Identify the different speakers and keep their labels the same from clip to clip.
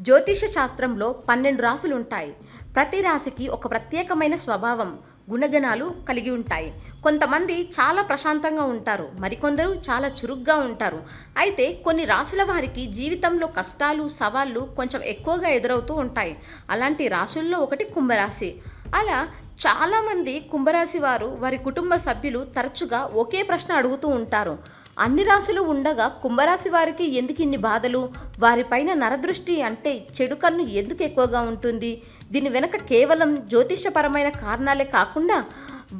Speaker 1: జ్యోతిష శాస్త్రంలో పన్నెండు రాసులు ఉంటాయి ప్రతి రాశికి ఒక ప్రత్యేకమైన స్వభావం గుణగణాలు కలిగి ఉంటాయి. కొంతమంది చాలా ప్రశాంతంగా ఉంటారు మరికొందరు చాలా చురుగ్గా ఉంటారు. అయితే కొన్ని రాసుల వారికి జీవితంలో కష్టాలు సవాళ్ళు కొంచెం ఎక్కువగా ఎదురవుతూ ఉంటాయి. అలాంటి రాసుల్లో ఒకటి కుంభరాశి. అలా చాలామంది కుంభరాశి వారు వారి కుటుంబ సభ్యులు తరచుగా ఒకే ప్రశ్న అడుగుతూ ఉంటారు. అన్ని రాశులు ఉండగా కుంభరాశి వారికి ఎందుకు ఇన్ని బాధలు? వారిపైన నరదృష్టి అంటే చెడు కన్ను ఎందుకు ఎక్కువగా ఉంటుంది? దీని వెనక కేవలం జ్యోతిష్యపరమైన కారణాలే కాకుండా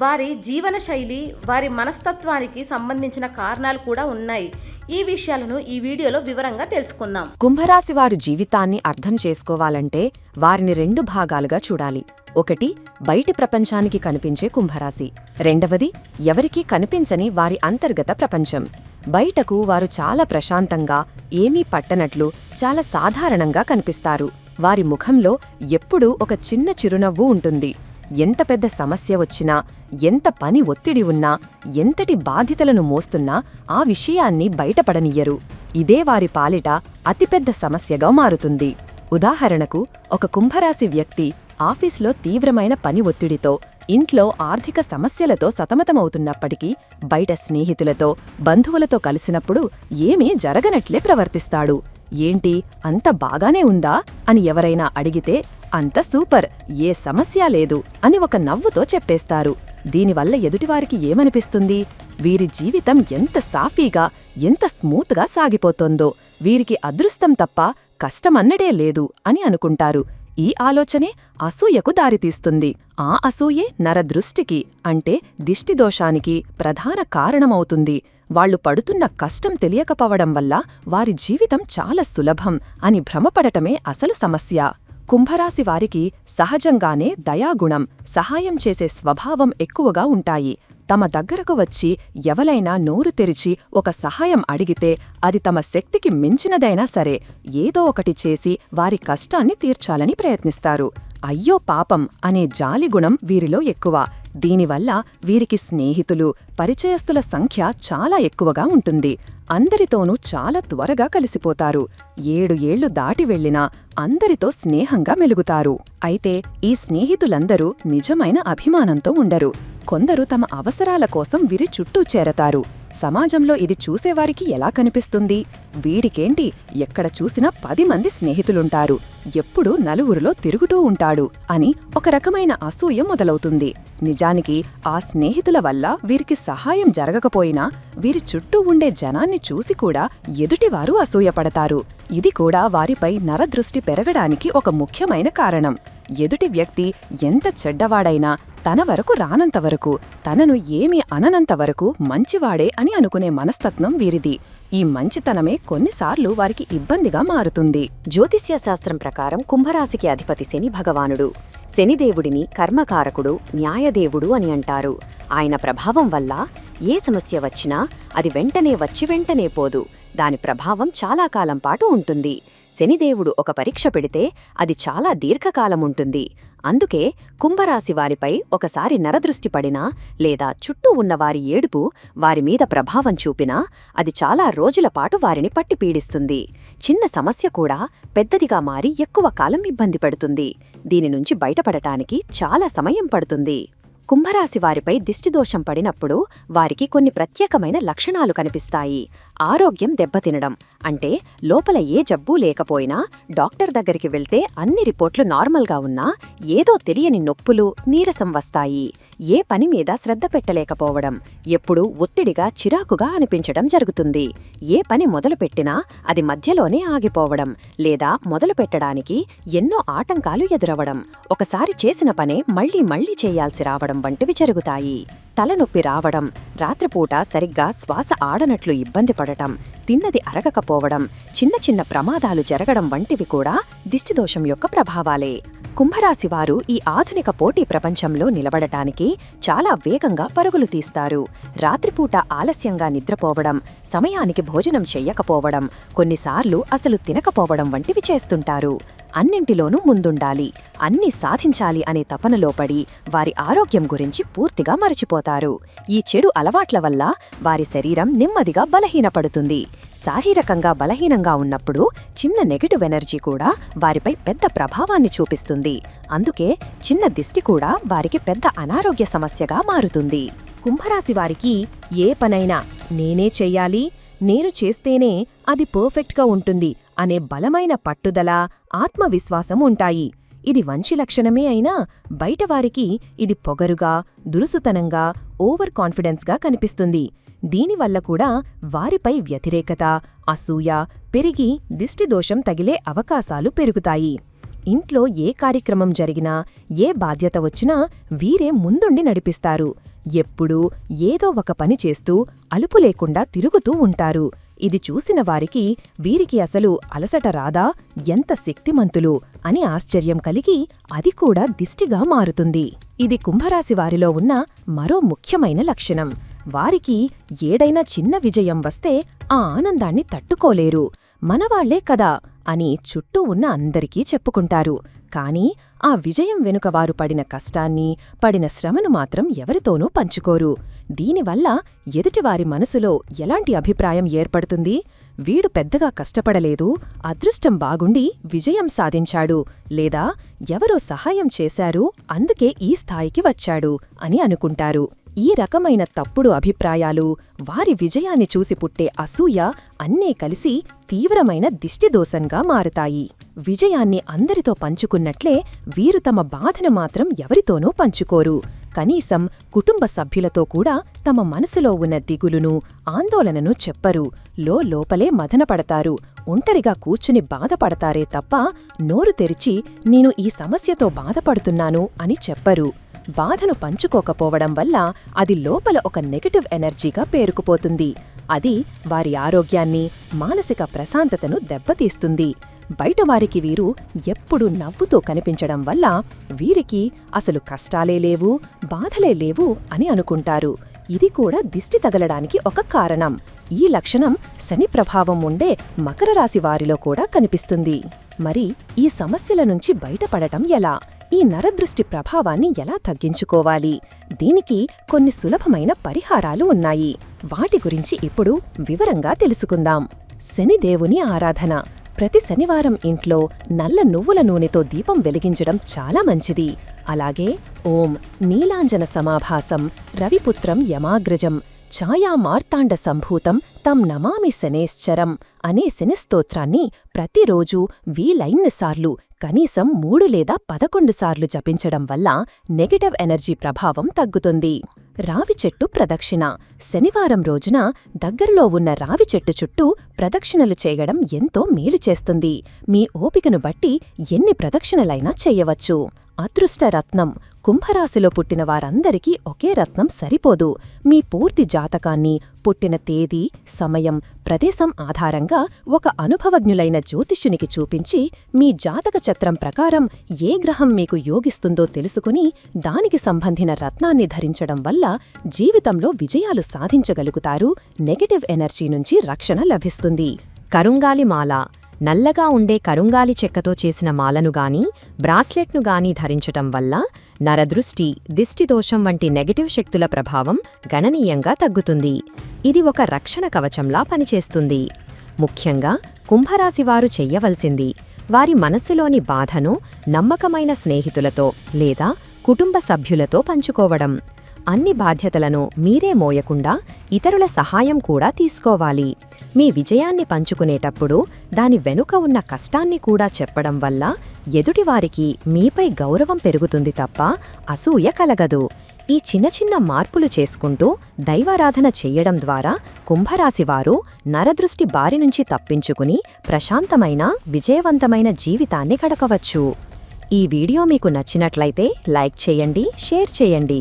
Speaker 1: వారి జీవన శైలి వారి మనస్తత్వానికి సంబంధించిన కారణాలు కూడా ఉన్నాయి. ఈ విషయాలను ఈ వీడియోలో వివరంగా తెలుసుకుందాం.
Speaker 2: కుంభరాశి వారు జీవితాన్ని అర్థం చేసుకోవాలంటే వారిని రెండు భాగాలుగా చూడాలి. ఒకటి బయటి ప్రపంచానికి కనిపించే కుంభరాశి. రెండవది ఎవరికీ కనిపించని వారి అంతర్గత ప్రపంచం. బయటకు వారు చాలా ప్రశాంతంగా ఏమీ పట్టనట్లు చాలా సాధారణంగా కనిపిస్తారు. వారి ముఖంలో ఎప్పుడూ ఒక చిన్న చిరునవ్వు ఉంటుంది. ఎంత పెద్ద సమస్య వచ్చినా ఎంత పని ఒత్తిడి ఉన్నా ఎంతటి బాధ్యతలను మోస్తున్నా ఆ విషయాన్ని బయటపడనియ్యరు ఇదే వారి పాలిట అతిపెద్ద సమస్యగా మారుతుంది. ఉదాహరణకు ఒక కుంభరాశి వ్యక్తి ఆఫీస్లో తీవ్రమైన పని ఒత్తిడితో ఇంట్లో ఆర్థిక సమస్యలతో సతమతమవుతున్నప్పటికీ బయట స్నేహితులతో బంధువులతో కలిసినప్పుడు ఏమీ జరగనట్లే ప్రవర్తిస్తాడు. ఏంటి అంత బాగానే ఉందా? అని ఎవరైనా అడిగితే అంత సూపర్ ఏ సమస్య లేదు అని ఒక నవ్వుతో చెప్పేస్తారు. దీనివల్ల ఎదుటివారికి ఏమనిపిస్తుంది? వీరి జీవితం ఎంత సాఫీగా ఎంత స్మూత్గా సాగిపోతోందో వీరికి అదృష్టం తప్ప కష్టమన్నడే లేదు అని అనుకుంటారు. ఈ ఆలోచనే అసూయకు దారితీస్తుంది. ఆ అసూయే నరదృష్టికి అంటే దిష్టిదోషానికి ప్రధాన కారణమవుతుంది. వాళ్ళు పడుతున్న కష్టం తెలియకపోవడం వల్ల వారి జీవితం చాలా సులభం అని భ్రమపడటమే అసలు సమస్య. కుంభరాశి వారికి సహజంగానే దయాగుణం సహాయం చేసే స్వభావం ఎక్కువగా ఉంటాయి. తమ దగ్గరకు వచ్చి ఎవలైనా నోరు తెరిచి ఒక సహాయం అడిగితే అది తమ శక్తికి మించినదైనా సరే ఏదో ఒకటి చేసి వారి కష్టాన్ని తీర్చాలని ప్రయత్నిస్తారు. అయ్యో పాపం అనే జాలిగుణం వీరిలో ఎక్కువ. దీనివల్ల వీరికి స్నేహితులు పరిచయస్తుల సంఖ్య చాలా ఎక్కువగా ఉంటుంది. అందరితోనూ చాలా త్వరగా కలిసిపోతారు. ఏడు ఏళ్ళు దాటి వెళ్ళినా అందరితో స్నేహంగా మెలుగుతారు. అయితే ఈ స్నేహితులందరూ నిజమైన అభిమానంతో ఉండరు. కొందరు తమ అవసరాల కోసం వీరి చుట్టూ చేరతారు. సమాజంలో ఇది చూసేవారికి ఎలా కనిపిస్తుంది? వీడికేంటి? ఎక్కడ చూసినా పది మంది స్నేహితులుంటారు. ఎప్పుడూ నలుగురిలో తిరుగుతూ ఉంటాడు అని ఒక రకమైన అసూయ మొదలవుతుంది. నిజానికి ఆ స్నేహితుల వల్ల వీరికి సహాయం జరగకపోయినా వీరి చుట్టూ ఉండే జనాన్ని చూసి కూడా ఎదుటివారు అసూయపడతారు. ఇది కూడా వారిపై నరదృష్టి పెరగడానికి ఒక ముఖ్యమైన కారణం. ఎదుటి వ్యక్తి ఎంత చెడ్డవాడైనా తన వరకు రానంతవరకు తనను ఏమీ అననంతవరకు మంచివాడే అని అనుకునే మనస్తత్వం వీరిది. ఈ మంచితనమే కొన్నిసార్లు వారికి ఇబ్బందిగా మారుతుంది. జ్యోతిష్య శాస్త్రం ప్రకారం కుంభరాశికి అధిపతి శని భగవానుడు. శనిదేవుడిని కర్మకారకుడు న్యాయదేవుడు అని అంటారు. ఆయన ప్రభావం వల్ల ఏ సమస్య వచ్చినా అది వెంటనే వచ్చి వెంటనే పోదు. దాని ప్రభావం చాలా కాలం పాటు ఉంటుంది. శనిదేవుడు ఒక పరీక్ష పెడితే అది చాలా దీర్ఘకాలముంటుంది. అందుకే కుంభరాశి వారిపై ఒకసారి నరదృష్టి పడినా లేదా చుట్టూ ఉన్నవారి ఏడుపు వారి మీద ప్రభావం చూపినా అది చాలా రోజులపాటు వారిని పట్టి పీడిస్తుంది. చిన్న సమస్య కూడా పెద్దదిగా మారి ఎక్కువ కాలం ఇబ్బంది పెడుతుంది. దీని నుంచి బయటపడటానికి చాలా సమయం పడుతుంది. కుంభరాశి వారిపై దిష్టిదోషం పడినప్పుడు వారికి కొన్ని ప్రత్యేకమైన లక్షణాలు కనిపిస్తాయి. ఆరోగ్యం దెబ్బతినడం. అంటే లోపల ఏ జబ్బూ లేకపోయినా డాక్టర్ దగ్గరికి వెళ్తే అన్ని రిపోర్ట్లు నార్మల్గా ఉన్నా ఏదో తెలియని నొప్పులు నీరసం వస్తాయి. ఏ పని మీద శ్రద్ధ పెట్టలేకపోవడం ఎప్పుడూ ఒత్తిడిగా చిరాకుగా అనిపించడం జరుగుతుంది. ఏ పని మొదలుపెట్టినా అది మధ్యలోనే ఆగిపోవడం లేదా మొదలుపెట్టడానికి ఎన్నో ఆటంకాలు ఎదురవడం. ఒకసారి చేసిన పనే మళ్ళీ మళ్ళీ చేయాల్సి రావడం వంటివి జరుగుతాయి. తలనొప్పి రావడం రాత్రిపూట సరిగ్గా శ్వాస ఆడనట్లు ఇబ్బంది పడటం తిన్నది అరగకపోవడం చిన్న చిన్న ప్రమాదాలు జరగడం వంటివి కూడా దిష్టిదోషం యొక్క ప్రభావాలే. కుంభరాశివారు ఈ ఆధునిక పోటీ ప్రపంచంలో నిలబడటానికి చాలా వేగంగా పరుగులు తీస్తారు. రాత్రిపూట ఆలస్యంగా నిద్రపోవడం సమయానికి భోజనం చెయ్యకపోవడం కొన్నిసార్లు అసలు తినకపోవడం వంటివి చేస్తుంటారు.
Speaker 3: అన్నింటిలోనూ ముందుండాలి. అన్ని సాధించాలి అనే తపనలో పడి వారి ఆరోగ్యం గురించి పూర్తిగా మరచిపోతారు. ఈ చెడు అలవాట్ల వల్ల వారి శరీరం నెమ్మదిగా బలహీనపడుతుంది. శారీరకంగా బలహీనంగా ఉన్నప్పుడు చిన్న నెగటివ్ ఎనర్జీ కూడా వారిపై పెద్ద ప్రభావాన్ని చూపిస్తుంది. అందుకే చిన్న దిష్టి కూడా వారికి పెద్ద అనారోగ్య సమస్యగా మారుతుంది.
Speaker 2: కుంభరాశి వారికి ఏ పనైనా నేనే చెయ్యాలి. నేను చేస్తేనే అది పర్ఫెక్ట్గా ఉంటుంది అనే బలమైన పట్టుదల ఆత్మవిశ్వాసం ఉంటాయి. ఇది వంచి లక్షణమే అయినా బయటవారికి ఇది పొగరుగా దురుసుతనంగా ఓవర్ కాన్ఫిడెన్స్గా కనిపిస్తుంది దీనివల్ల కూడా వారిపై వ్యతిరేకత అసూయ పెరిగి దిష్టిదోషం తగిలే అవకాశాలు పెరుగుతాయి. ఇంట్లో ఏ కార్యక్రమం జరిగినా ఏ బాధ్యత వచ్చినా వీరే ముందుండి నడిపిస్తారు. ఎప్పుడూ ఏదో ఒక పని చేస్తూ అలుపు లేకుండా తిరుగుతూ ఉంటారు. ఇది చూసిన వారికి వీరికి అసలు అలసట రాదా? ఎంత శక్తిమంతులు? అని ఆశ్చర్యం కలిగి అది కూడా దిష్టిగా మారుతుంది. ఇది కుంభరాశి వారిలో ఉన్న మరో ముఖ్యమైన లక్షణం. వారికి ఏడైనా చిన్న విజయం వస్తే ఆ ఆనందాన్ని తట్టుకోలేరు. మనవాళ్ళే కదా! అని చుట్టూ ఉన్న అందరికీ చెప్పుకుంటారు. కాని ఆ విజయం వెనుక వారు పడిన కష్టాన్ని పడిన శ్రమను మాత్రం ఎవరితోనూ పంచుకోరు. దీనివల్ల ఎదుటివారి మనసులో ఎలాంటి అభిప్రాయం ఏర్పడుతుంది? వీడు పెద్దగా కష్టపడలేదు అదృష్టం బాగుండి విజయం సాధించాడు లేదా ఎవరో సహాయం చేశారు అందుకే ఈ స్థాయికి వచ్చాడు అని అనుకుంటారు. ఈ రకమైన తప్పుడు అభిప్రాయాలు వారి విజయాన్ని చూసి పుట్టే అసూయ అన్నీ కలిసి తీవ్రమైన దిష్టిదోషంగా మారుతాయి. విజయాన్ని అందరితో పంచుకున్నట్లే వీరు తమ బాధను మాత్రం ఎవరితోనూ పంచుకోరు. కనీసం కుటుంబ సభ్యులతో కూడా తమ మనసులో ఉన్న దిగులును ఆందోళనను చెప్పరు. లో లోపలే మదనపడతారు. ఒంటరిగా కూర్చుని బాధపడతారే తప్ప నోరు తెరిచి నేను ఈ సమస్యతో బాధపడుతున్నాను అని చెప్పరు. బాధను పంచుకోకపోవడం వల్ల అది లోపల ఒక నెగటివ్ ఎనర్జీగా పేరుకుపోతుంది. అది వారి ఆరోగ్యాన్ని మానసిక ప్రశాంతతను దెబ్బతీస్తుంది. బయటవారికి వీరు ఎప్పుడూ నవ్వుతూ కనిపించడం వల్ల వీరికి అసలు కష్టాలే లేవు బాధలే లేవు అని అనుకుంటారు. ఇది కూడా దిష్టి తగలడానికి ఒక కారణం. ఈ లక్షణం శని ప్రభావం ఉండే మకర రాశి వారిలో కూడా కనిపిస్తుంది. మరి ఈ సమస్యల నుంచి బయటపడటం ఎలా? ఈ నరదృష్టి ప్రభావాన్ని ఎలా తగ్గించుకోవాలి? దీనికి కొన్ని సులభమైన పరిహారాలు ఉన్నాయి. వాటి గురించి ఇప్పుడు వివరంగా తెలుసుకుందాం. శనిదేవుని ఆరాధన. ప్రతి శనివారం ఇంట్లో నల్ల నువ్వుల నూనెతో దీపం వెలిగించడం చాలా మంచిది. అలాగే ఓం నీలాంజన సమాభాసం రవిపుత్రం యమాగ్రజం ఛాయా మార్తాండ సంభూతం తం నమామి శనేశ్చరం అనే శనిస్తోత్రాన్ని ప్రతిరోజూ వీలైన్నిసార్లు కనీసం మూడు లేదా పదకొండు సార్లు జపించడం వల్ల నెగటివ్ ఎనర్జీ ప్రభావం తగ్గుతుంది. రావి చెట్టు ప్రదక్షిణ. శనివారం రోజున దగ్గరలో ఉన్న రావి చెట్టు చుట్టూ ప్రదక్షిణలు చేయడం ఎంతో మేలు చేస్తుంది. మీ ఓపికను బట్టి ఎన్ని ప్రదక్షిణలైనా చెయ్యవచ్చు అదృష్ట రత్నం కుంభరాశిలో పుట్టిన వారందరికీ ఒకే రత్నం సరిపోదు. మీ పూర్తి జాతకాన్ని పుట్టిన తేదీ సమయం ప్రదేశం ఆధారంగా ఒక అనుభవజ్ఞులైన జ్యోతిష్యునికి చూపించి మీ జాతక చత్రం ప్రకారం ఏ గ్రహం మీకు యోగిస్తుందో తెలుసుకుని దానికి సంబంధిన రత్నాన్ని ధరించడం వల్ల జీవితంలో విజయాలు సాధించగలుగుతారు. నెగటివ్ ఎనర్జీ నుంచి రక్షణ లభిస్తుంది.
Speaker 3: కరుంగాలిమాల నల్లగా ఉండే కరుంగాలి చెక్కతో చేసిన మాలను గాని బ్రాస్లెట్ను గాని ధరించటం వల్ల నరదృష్టి దిష్టిదోషం వంటి నెగటివ్ శక్తుల ప్రభావం గణనీయంగా తగ్గుతుంది. ఇది ఒక రక్షణ కవచంలా పనిచేస్తుంది. ముఖ్యంగా కుంభరాశివారు చెయ్యవలసింది వారి మనస్సులోని బాధను నమ్మకమైన స్నేహితులతో లేదా కుటుంబ సభ్యులతో పంచుకోవడం. అన్ని బాధ్యతలను మీరే మోయకుండా ఇతరుల సహాయం కూడా తీసుకోవాలి. మీ విజయాన్ని పంచుకునేటప్పుడు దాని వెనుక ఉన్న కష్టాన్ని కూడా చెప్పడం వల్ల ఎదుటివారికి మీపై గౌరవం పెరుగుతుంది తప్ప అసూయ కలగదు. ఈ చిన్న చిన్న మార్పులు చేసుకుంటూ దైవారాధన చెయ్యడం ద్వారా కుంభరాశివారు నరదృష్టి బారి నుంచి తప్పించుకుని ప్రశాంతమైన విజయవంతమైన జీవితాన్ని గడపవచ్చు. ఈ వీడియో మీకు నచ్చినట్లయితే లైక్ చేయండి షేర్ చేయండి.